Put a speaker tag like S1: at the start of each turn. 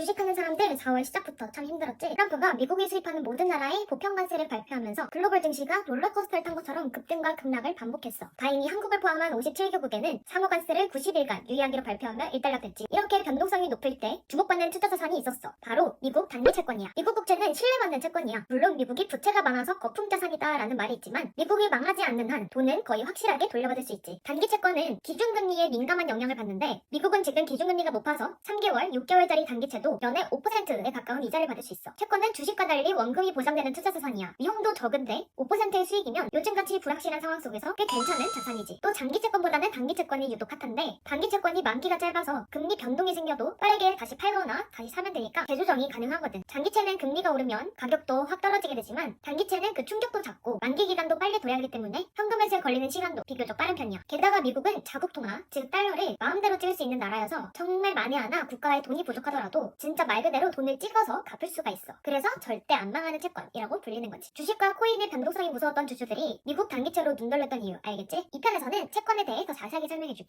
S1: 주식하는 사람들 4월 시작부터 참 힘들었지. 트럼프가 미국이 수입하는 모든 나라에 보편 관세를 발표하면서 글로벌 증시가 롤러코스터를 탄 것처럼 급등과 급락을 반복했어. 다행히 한국을 포함한 57개국에는 상호 관세를 90일간 유예하기로 발표하며 일단락됐지. 이렇게 변동성이 높을 때 주목받는 투자 자산이 있었어. 바로 미국 단기 채권이야. 미국 국채는 신뢰받는 채권이야. 물론 미국이 부채가 많아서 거품 자산이다라는 말이 있지만 미국이 망하지 않는 한 돈은 거의 확실하게 돌려받을 수 있지. 단기 채권은 기준금리에 민감한 영향을 받는데 미국은 지금 기준금리가 높아서 3개월, 6개월짜리 단기채도 연에 5%에 가까운 이자를 받을 수 있어. 채권은 주식과 달리 원금이 보장되는 투자 자산이야. 위험도 적은데 5%의 수익이면 요즘같이 불확실한 상황 속에서 꽤 괜찮은 자산이지. 또 장기 채권보다는 단기 채권이 유독 핫한데 단기 채권이 만기가 짧아서 금리 변동이 생겨도 빠르게 다시 팔거나 다시 사면 되니까 재조정이 가능하거든. 장기채는 금리가 오르면 가격도 확 떨어지게 되지만 단기채는 그 충격도 작고 만기 기간도 빨리 도래하기 때문에 현금 회수에 걸리는 시간도 비교적 빠른 편이야. 게다가 미국은 자국 통화, 즉 달러를 마음대로 찍을 수 있는 나라여서 정말 만에 하나 국가에 돈이 부족하더라도 진짜 말 그대로 돈을 찍어서 갚을 수가 있어. 그래서 절대 안 망하는 채권이라고 불리는 거지. 주식과 코인의 변동성이 무서웠던 주주들이 미국 단기채로 눈 돌렸던 이유 알겠지? 이 편에서는 채권에 대해 더 자세하게 설명해줄게.